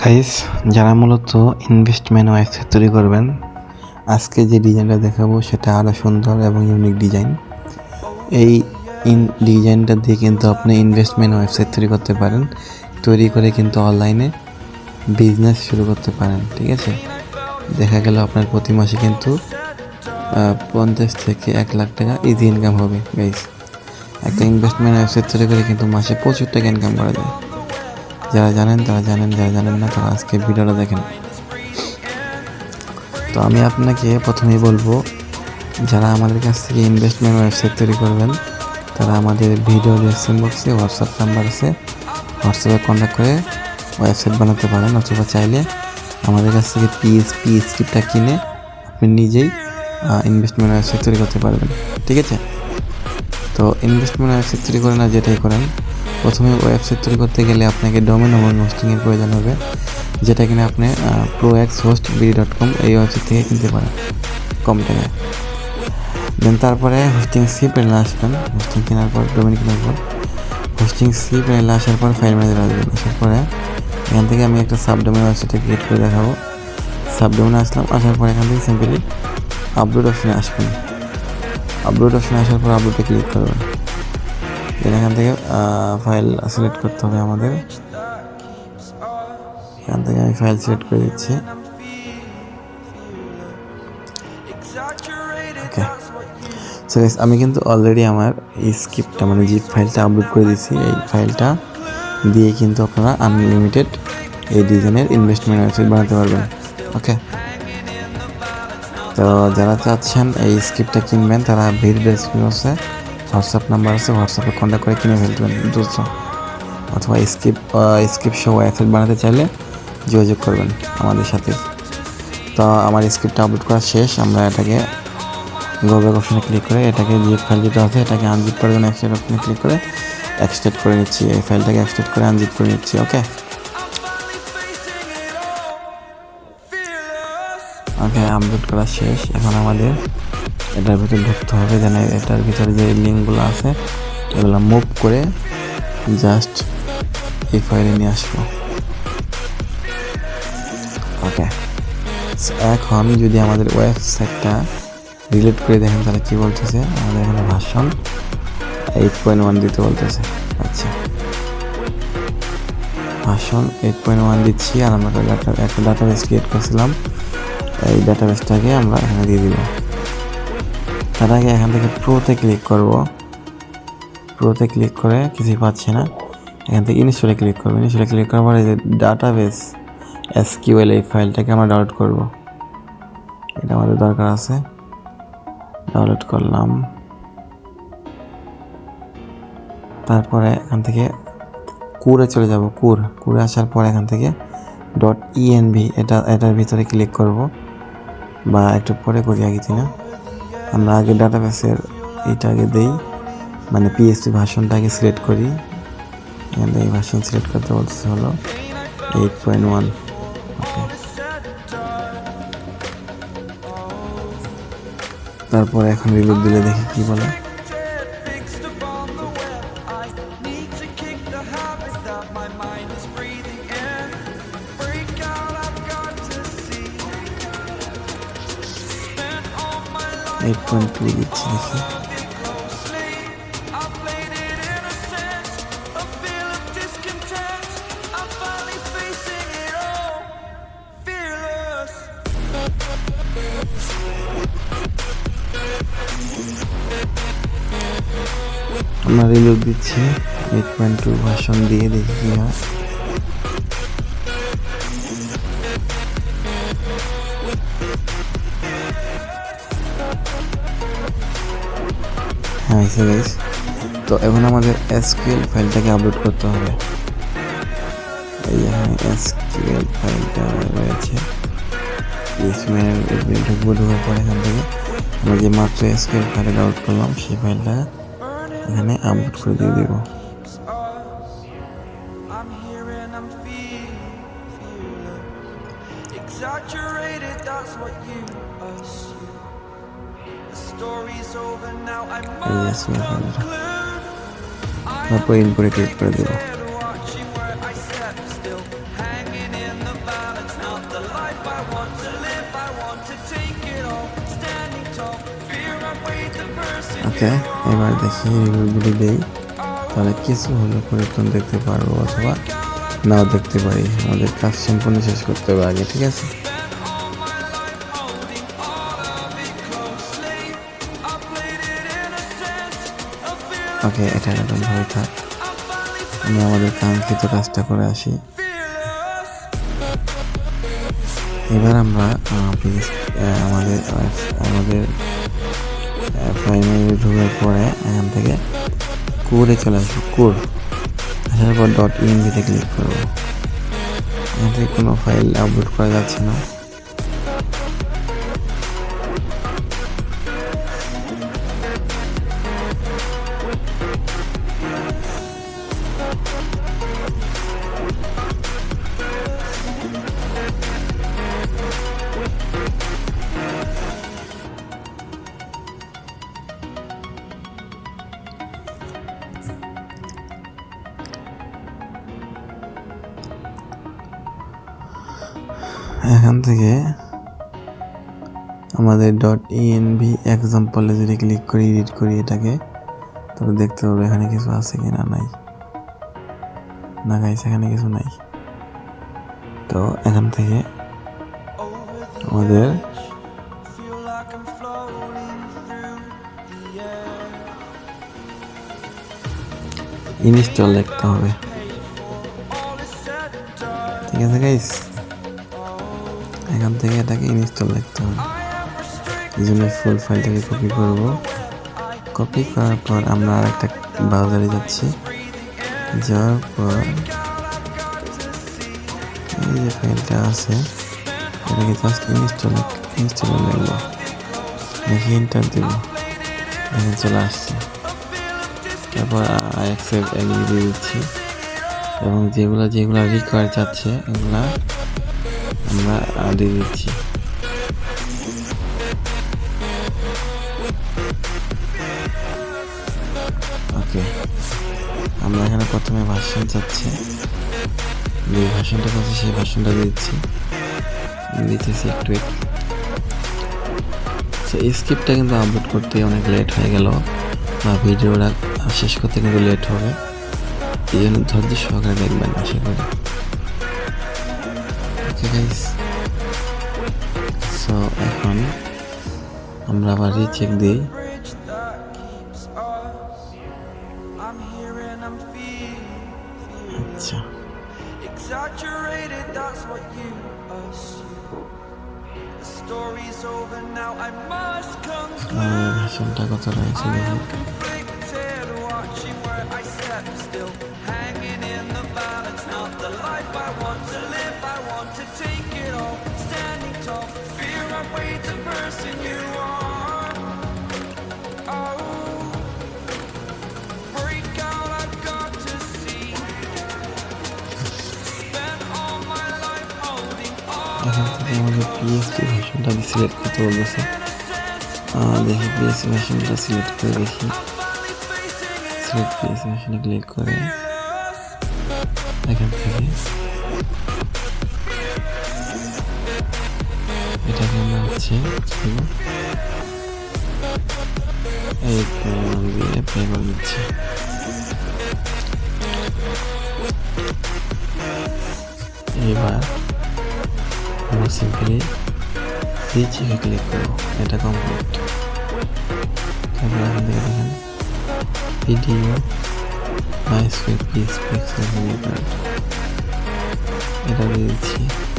Guys যারা মূলত investment website তৈরি করবেন, আজকে যে ডিজাইনটা দেখাবো সেটা আরও সুন্দর এবং ইউনিক ডিজাইন এই ইন ডিজাইনটা দিয়ে কিন্তু আপনি ইনভেস্টমেন্ট ওয়েবসাইট তৈরি করতে পারেন, তৈরি করে কিন্তু অনলাইনে বিজনেস শুরু করতে পারেন, ঠিক আছে? দেখা গেল আপনার প্রতি মাসে কিন্তু পঞ্চাশ থেকে এক লাখ টাকা ইজি ইনকাম হবে গাইস একটা ইনভেস্টমেন্ট ওয়েবসাইট তৈরি করে কিন্তু মাসে প্রচুর টাকা ইনকাম করা যায়। যারা জানেন তারা জানেন, যারা জানেন না তারা আজকে ভিডিওটা দেখেন। তো আমি আপনাকে প্রথমেই বলব, যারা আমাদের কাছ থেকে ইনভেস্টমেন্ট ওয়েবসাইট তৈরি করবেন, তারা আমাদের ভিডিও ডিসক্রিপশন বক্সে হোয়াটসঅ্যাপ নাম্বার আছে। হোয়াটসঅ্যাপে কন্ট্যাক্ট করে ওয়েবসাইট বানাতে পারেন, অথবা চাইলে আমাদের কাছ থেকে পিএসপি স্ক্রিপ্টটা কিনে আপনি নিজেই ইনভেস্টমেন্ট ওয়েবসাইট তৈরি করতে পারবেন। ঠিক আছে? তো ইনভেস্টমেন্ট ওয়েবসাইট তৈরি করেন না যেটাই করেন প্রথমে ওয়েবসাইট তৈরি করতে গেলে আপনাকে ডোমেন এবং হোস্টিংয়ের প্রয়োজন হবে, যেটা কিনা আপনি pro X host BD dot com এই ওয়েবসাইট থেকে কিনতে পারেন কম টাকায় দেন তারপরে হোস্টিং সি প্যানেলে আসবেন হোস্টিং কেনার পর ডোমেন কেনার পর। হোস্টিং সি প্যানেলে আসার পর ফাইল ম্যানেজার আসবেন, আসার পরে এখান থেকে আমি একটা সাবডোমেন ওয়েবসাইটে ক্রিয়েট করে দেখাবো। সাবডোমেনে আসলাম, আসার পর এখান থেকে সিম্পলি আপলোড অপশনে আসবেন। আপলোড অপশনে আসার পর আপলোডে ক্লিক করবেন। দেন এখান থেকে ফাইল সিলেক্ট করতে হবে আমাদের। এখান থেকে আমি ফাইল সিলেক্ট করে দিচ্ছি। ওকে আমি কিন্তু অলরেডি আমার এই স্ক্রিপ্টটা মানে জিপ ফাইলটা আপলোড করে দিচ্ছি এই ফাইলটা দিয়ে কিন্তু আপনারা আনলিমিটেড এই ডিজাইনের ইনভেস্টমেন্ট ওয়েবসাইট বানাতে পারবেন। ওকে তো যারা চাচ্ছেন এই স্ক্রিপ্টটা কিনবেন, তারা ভিড় ডেসক্রিপশনে হোয়াটসঅ্যাপ নাম্বার আছে, হোয়াটসঅ্যাপে কন্ট্যাক্ট করে কিনে ফেলবেন দ্রুত অথবা স্ক্রিপ্ট স্ক্রিপ্ট সহ ওয়েবসাইট বানাতে চাইলে যোগাযোগ করবেন আমাদের সাথে। তো আমার স্ক্রিপ্টটা আপলোড করা শেষ, আমরা এটাকে গো ব্যাক অপশনে ক্লিক করে, এটাকে যে ফাইল যেটা আছে, এটাকে আনজিপ করার জন্য এক্সট্রেট অপশনে ক্লিক করে এক্সট্রেট করে নিচ্ছি। এই ফাইলটাকে এক্সট্রেট করে আনজিপ করে নিচ্ছি ওকে ওকে আপলোড করা শেষ। এখন আমাদের এটার ভিতরে ঢুকতে হবে, যেন এটার ভিতরে যে লিঙ্কগুলো আছে, এগুলো মুভ করে জাস্ট এই ফাইলে নিয়ে আসব। ওকে এখন যদি আমাদের ওয়েবসাইটটা রিলেট করে দেখেন, তাহলে কী বলতেছে? আমাদের এখানে ভাষণ এইট পয়েন্ট ওয়ান দিতে বলতেছে। আচ্ছা। ভাষণ এইট পয়েন্ট ওয়ান দিচ্ছি, আর আমরা একটা ডাটা ডাটাবেস ক্রিয়েট করছিলাম। এই ডাটাবেসটাকে আমরা এখানে দিয়ে দিব তার আগে এখান থেকে প্রোতে ক্লিক করব। প্রোতে ক্লিক করে কিছুই পাচ্ছি না। এখান থেকে ইনস্টলে ক্লিক করব। ইনস্টলে ক্লিক করার পরে যে ডাটাবেস এসকিউএল এই ফাইলটাকে আমরা ডাউনলোড করব। এটা আমাদের দরকার আছে। ডাউনলোড করলাম। তারপরে এখান থেকে কুরে চলে যাব। কুর। কুরে আসার পর এখান থেকে ডট ইএনভি এটা, এটার ভিতরে ক্লিক করব। বা একটু পরে করি, আগে না? আমরা আগে ডাটাবেসের এইটা আগে দেই মানে পিএসপি ভাষণটা আগে সিলেক্ট করি। এখান থেকে ভাষণ সিলেক্ট করতে বলছে হলো এইট পয়েন্ট ওয়ান তারপর এখন রিলোড দিলে দেখি কি বলে। পয়েন্ট টু দিচ্ছি দেখি। আমরা রিলোড দিচ্ছি এইট পয়েন্ট টু ভার্সন দিয়ে দেখি কি হয় হ্যাঁ গাইস তো এখন আমাদের এসকিউএল ফাইলটাকে আপলোড করতে হবে। এই হ্যাঁ এসকিউএল ফাইলটা রয়েছে। পিএসপিএল ঢুকবো, ঢুকার পর এখান থেকে আমরা যে মাত্র এসকিউএল ফাইলটা ডাউনলোড করলাম, সেই ফাইলটা এখানে আপলোড করে দিয়ে দেবো। Tall. Fear I weighed the person. ওকে, এবার দেখি রিভিউগুলি দেই তাহলে কিছু হলে পরিবর্তন দেখতে পারব, অথবা নাও দেখতে পারি আমাদের কাজ সম্পূর্ণ শেষ করতে হবে আগে, ঠিক আছে ওকে, এটা একদম ভালো থাক। আমি আমাদের কাঙ্ক্ষিত কাজটা করে আসি। এবার আমরা আমাদের আমাদের ফাইনালি ঢোকার পরে এখান থেকে কুরে চলে আসব কুর আসার পর ডট ইএনভিতে ক্লিক করব। এখান থেকে কোনো ফাইল আপলোড করা যাচ্ছে না। এখান থেকে আমাদের ডট ইএনভি এক্সাম্পলে যদি ক্লিক করি এডিট করি এটাকে তবে দেখতে পাবো এখানে কিছু আছে কি না নাই না গাইস এখানে কিছু নাই তো এখান থেকে আমাদের. ইনস্টল লিখতে হবে. ঠিক আছে গাইস এখান থেকে এটাকে ইনস্টল লিখতে হবে. এই জন্য ফুল ফাইলটাকে কপি করব। কপি করার পর আমরা আর একটা ব্রাউজারে যাচ্ছি। যাওয়ার পর এই যে ফাইলটা আছে, এটাকে জাস্ট ইনস্টল ইনস্টল লাগল। দেখি ইন্টার দেব। দেখে চলে আসছে। তারপর অ্যাক্সেপ্ট এগ্রি দিয়ে দিচ্ছি। এবং যেগুলো যেগুলো রিকোয়ার চাচ্ছে এগুলা আমরা দিয়ে দিচ্ছি ওকে আমরা এখানে প্রথমে ভার্সন চাচ্ছি যে ভার্সনটা পাচ্ছি সেই ভার্সনটা দিচ্ছি। দিতেছি একটু একটু তো স্ক্রিপ্টটা কিন্তু আপলোড করতে অনেক লেট হয়ে গেল। বা ভিডিওটা শেষ করতে কিন্তু লেট হবে। এই জন্য ধৈর্য সহকারে দেখবেন, আশা করি। ওকে গাইস সো এখন আমরা আবার রিচেক দিই Bridge that keeps us. I'm here and I'm feeling, feeling আচ্ছা exaggerated. That's what you assume. The story's over now. I must conclude. আমাদের ভার্সনটা কত রয়েছে I দেখি am conflicted, watching where I step still, hanging in the balance. Not the life I want to live. PST ভার্সনটা select করতে বলতেছে আহ, দেখি PSC ভার্সনটা সিলেক্ট করে দেখি Finally facing it. Select PSC ভার্সনে ক্লিক করে এখান থেকে বলব? এই। প্লে করে দিচ্ছি। এবার আমরা সিম্পলি রিচেকে ক্লিক করব, এটা কমপ্লিট তারপর এখান থেকে দেখেন ভিডিও মাইস্কোয়ার পিএস পিক্সেল কার্ড এটা দিয়ে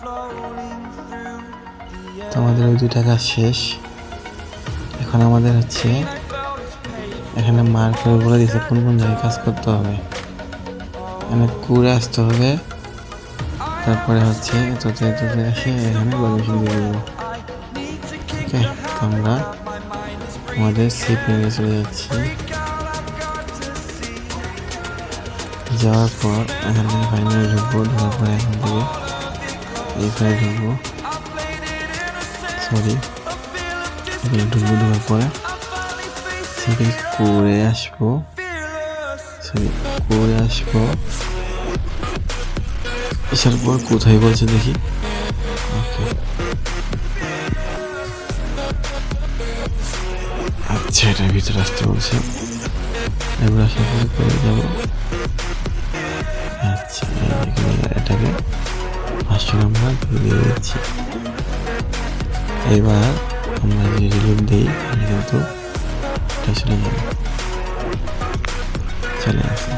floating through the তো air. আমাদের ওই দুইটা কাজ শেষ এখন আমাদের হচ্ছে এখানে মার্ক করে বলে দিচ্ছে কোন কোন জায়গায় কাজ করতে হবে। এখানে কুড়ে আসতে হবে। তারপরে হচ্ছে এততে এততে এসে এখানে পারমিশন দিয়ে দেবো। ওকে আমরা আমাদের সি প্লেনে চলে যাচ্ছি। যাওয়ার পর এখান থেকে ফাইনালি ঢুকবো, ঢোকার পরে এখান থেকে এইখানে ঢুকবো। সরি ঢুকবো, ঢোকার পরে সেখানে করে আসব। সরি করে আসব। আসার পর কোথায় বলছে দেখি। ওকে আচ্ছা এটার ভিতরে আসতে বলছে। এবার আসার পরে করে যাব। আচ্ছা এটাকে পাঁচশো নাম্বার দিয়ে দিচ্ছি। এবার আমরা যে রিলিভ দিই, তাহলে কিন্তু এটা চলে চলে আসে।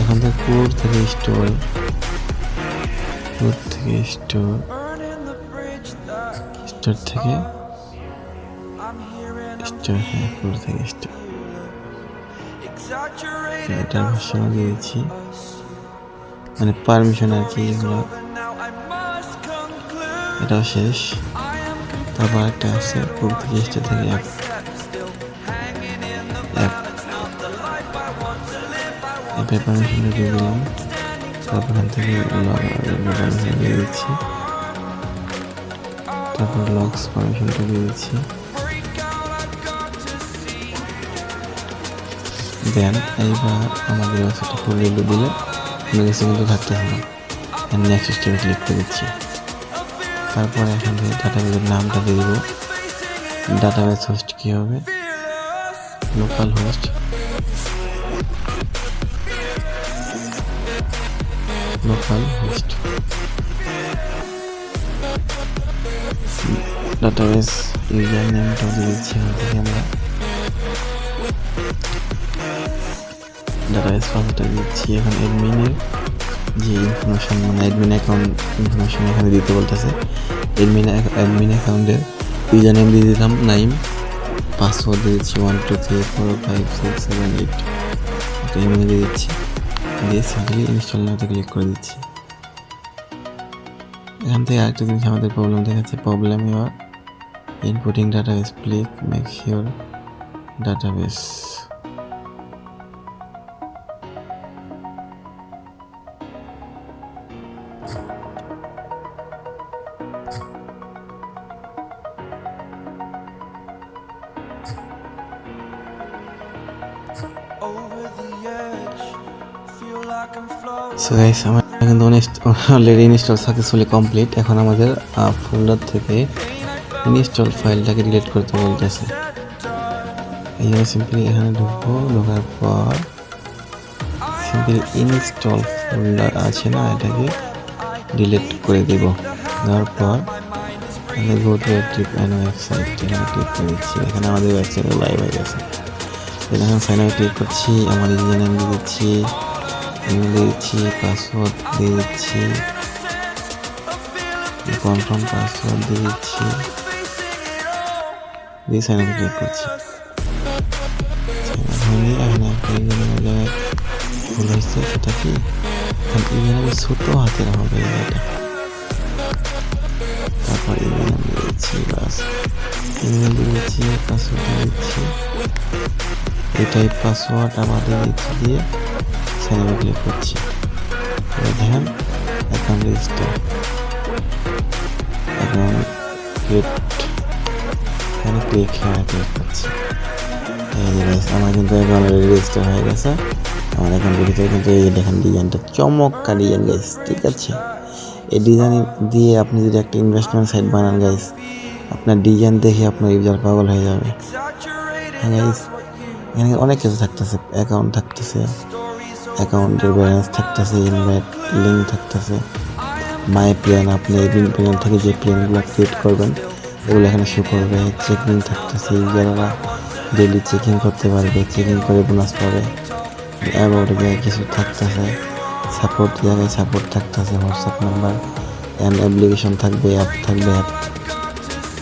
এখন তো কোর থেকে স্টোর। কোর থেকে স্টোর। স্টোর থেকে? স্টোর হ্যাঁ কোর থেকে স্টোর। exaggerated এটার ভাষণ দিয়ে মানে পারমিশন আর কি এগুলো। এটাও শেষ। তারপর একটা আছে কোর থেকে স্টোর থেকে I want দিয়ে দিলাম তারপর এখান থেকে পারমিশন দিয়ে দিচ্ছি। তারপর লক্স পারমিশনটা দিয়ে দিচ্ছি। দেন এইবার আমাদের ওয়েবসাইটটা রিভিউ দিলে কোনো কিন্তু থাকতেছে না নেক্সট স্টেপে ক্লিক করে দিচ্ছি। তারপরে এখান থেকে ডাটাবেসের নামটা দিয়ে দিব। ডাটাবেস হোস্ট কী হবে? Local host local host database user নেমটা দিয়ে দিচ্ছি এখান থেকে আমরা ডাটাবেস পাসওয়ার্ডটা দিচ্ছি এখন অ্যাডমিনের যে ইনফরমেশন মানে অ্যাডমিন অ্যাকাউন্ট ইনফরমেশন এখানে দিতে বলতেছে অ্যাডমিন অ্যাডমিন অ্যাকাউন্টের ইউজার নেম দিয়ে দিলাম নাইম পাসওয়ার্ড দিয়ে দিচ্ছি one two three four five six seven eight একটা ইমেল দিয়ে দিচ্ছি দিয়ে সিম্পলি ইনস্টল নাওতে ক্লিক করে দিচ্ছি। এখান থেকে আরেকটা জিনিস আমাদের প্রবলেম দেখাচ্ছে। Problem your inputting database click make sure database so guys আমার কিন্তু অলরেডি ইনস্টল সাকসেসফুলি কমপ্লিট এখন আমাদের ফোল্ডার থেকে ইনস্টল ফাইলটাকে ডিলিট করতে বলতেছে। এইভাবে সিম্পলি এখানে ঢুকবো, ঢোকার পর সিম্পলি ইনস্টল ফোল্ডার আছে না, এটাকে ডিলিট করে দিব। দেওয়ার পর এখানে go to active and website এখানে ক্লিক করে দিচ্ছি। এখানে আমাদের ওয়েবসাইট লাইভ হয়ে গেছে। এখানে সাইন ক্লিক করছি, আমার দিয়ে দিচ্ছি ইমেল দিয়ে পাসওয়ার্ড দিয়েছি কনফার্ম পাসওয়ার্ড দিয়েছি। দিয়ে সাইন আপে ক্লিক করছি। একটা জায়গায় ভুল হয়েছে সেটা কি? এখন নেমের ছোটো হাতের হবে এটা তারপর ইমেল নাম দিয়ে বাস। ইমেল দিয়ে দিচ্ছি পাসওয়ার্ড দিয়ে দিচ্ছি এটাই পাসওয়ার্ড আবার দিয়ে দিচ্ছি দিয়ে আপে ক্লিক করছি। দেখেন অ্যাকাউন্ট রেজিস্টার ক্রিয়েট এখানে ক্লিক হ্যাঁ ক্লিক করছি। এই যে আমার কিন্তু অ্যাকাউন্ট রেজিস্টার হয়ে গেছে। আমার অ্যাকাউন্টের ভিতরে কিন্তু এই দেখেন ডিজাইনটা চমৎকার ডিজাইন গাইস ঠিক আছে? এই ডিজাইন দিয়ে আপনি যদি একটা ইনভেস্টমেন্ট সাইট বানান গাইস আপনার ডিজাইন দেখে আপনার ইউজার পাগল হয়ে যাবে। হ্যাঁ গাইস এখানে অনেক কিছু থাকতেছে অ্যাকাউন্ট থাকতেছে। অ্যাকাউন্টের ব্যালেন্স থাকতেছে ইনভাইট লিঙ্ক থাকতেছে, মাই প্ল্যান, আপনি এই প্ল্যান থেকে যে প্ল্যানগুলো ক্রিয়েট করবেন, এগুলো এখানে শো করবে। চেকিং থাকতেছে ইউজাররা ডেলি চেকিং করতে পারবে, চেকিং করে বোনাস পাবে। অ্যাবাউট কিছু থাকতেছে সাপোর্ট জায়গায় সাপোর্ট থাকতেছে হোয়াটসঅ্যাপ নাম্বার অ্যান্ড অ্যাপ্লিকেশন থাকবে অ্যাপ থাকবে অ্যাপ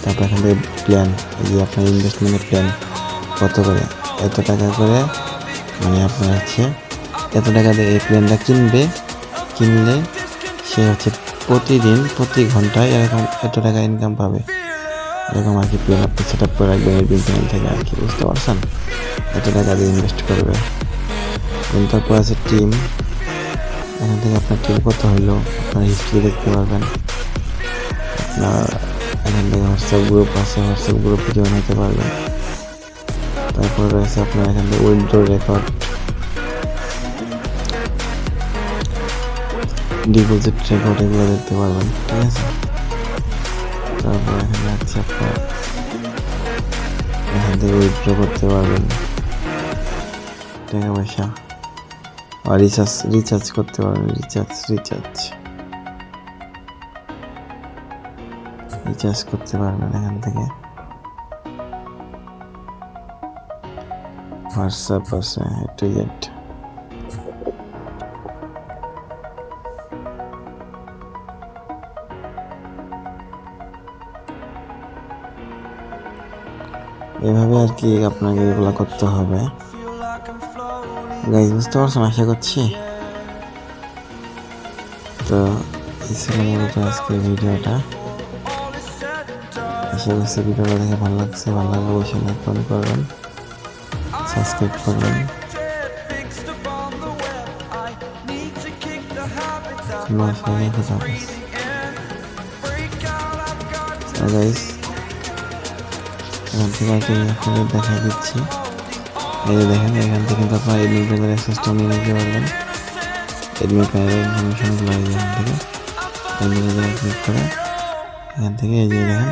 তারপর এখান থেকে প্ল্যান যে আপনার ইনভেস্টমেন্টের প্ল্যান কত করে? এত টাকা করে মানে আপনার হচ্ছে এত টাকা দিয়ে এই প্ল্যানটা কিনবে, কিনলে সে হচ্ছে প্রতিদিন, প্রতি ঘন্টায় এরকম এত টাকা ইনকাম পাবে। এরকম আর কি প্ল্যান আপনি সেট আপ করে রাখবেন এডমিন চ্যানেল থেকে, আর কি, বুঝতে পারছেন? এত টাকা দিয়ে ইনভেস্ট করবে। তারপর আছে টিম এখান থেকে আপনার টিম কত হইল আপনার হিস্ট্রি দেখতে পারবেন। আপনার এখান থেকে হোয়াটসঅ্যাপ গ্রুপ আছে হোয়াটসঅ্যাপ গ্রুপে জয়েন হতে পারবেন। তারপর রয়েছে আপনার এখান থেকে উইন্ডো রেকর্ড ডিপোজিট রেকর্ড এগুলো দেখতে পারবেন, ঠিক আছে? তারপর এখানে আছে আপনার, এখান থেকে উইথড্র করতে পারবেন। টাকা পয়সা। আর রিচার্জ রিচার্জ করতে পারবেন রিচার্জ রিচার্জ রিচার্জ করতে পারবেন এখান থেকে। হোয়াটসঅ্যাপ আছে টু জেড এভাবে আর কি আপনাকে এগুলো করতে হবে। গাইজ বুঝতে পারছেন আশা করছি? তো আজকে ভিডিওটা। আশা করছি ভিডিওটা দেখে ভালো লাগছে। ভালো লাগলে অবশ্যই লাইক কমেন্ট করবেন। সাবস্ক্রাইব করবেন। Web, I need to kick এখান থেকে একটা আপনাদের দেখা দিচ্ছি। এই যে দেখেন, এখান থেকে কিন্তু আপনার এডমিন প্যানেলের অ্যাক্সেসটা নিয়ে নিতে পারবেন। এডমিন প্যানেলের ইনফরমেশনগুলো এই এখান থেকে। প্যানেলে ক্লিক করে, এখান থেকে এই যে দেখেন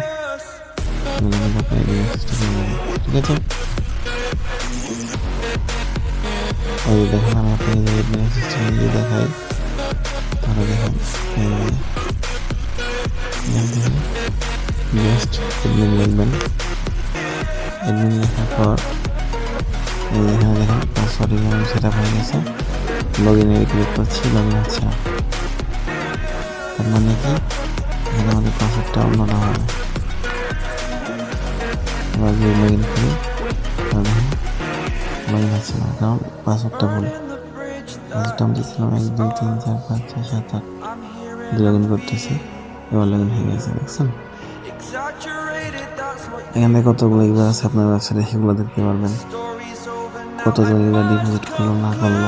আপনার ঠিক আছে? দেখেন আমি আপনাকে যে তাহলে দেখেন এখান থেকে জাস্ট এডমিন লিখবেন এডমিন লেখার পর এখানে দেখেন পাসওয়ার্ড ইউজার সেট হয়ে গেছে লগ ইনে ক্লিক করছি লগ ইন হচ্ছে না তার মানে কি এখানে আমাদের পাসওয়ার্ডটা অন্যটা হবে এবার যদি লগ ইন করি তাহলে লগ ইন হচ্ছে না কারণ পাসওয়ার্ডটা ভুল পাসওয়ার্ডটা আমি দিয়েছিলাম এক দুই তিন চার পাঁচ ছয় সাত আট লগ ইন করতেছি এবার লগ ইন হয়ে গেছে, দেখছেন? এখান থেকে কতগুলো ইউজার আছে আপনার ওয়েবসাইটে সেগুলো দেখতে পারবেন stories over now. কতজন ইউজার ডিপোজিট করল না করল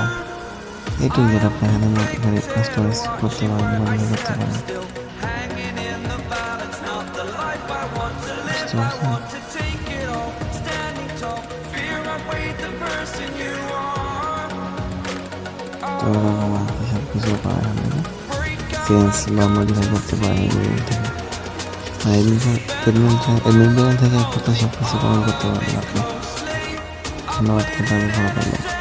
এইটুকু যেটা আপনি এখানে এখানে কাস্টমাইজ করতে পারেন মডিফাই করতে পারেন Still hanging in the balance, not the life I want to live. বুঝতে I পারছেন want to take it all, standing tall. Fear I weighed the person you are. তো এরকম আর কি সব কিছু পাওয়া এখান থেকে Break out. চেঞ্জ বা মডিফাই করতে পারেন এগুলো থেকে আর এডমিন এডমিন এডমিন থেকে এক কথা সব কিছু কমেন্ট করতে পারবেন আপনি ধন্যবাদ কথা ভালো থাকবেন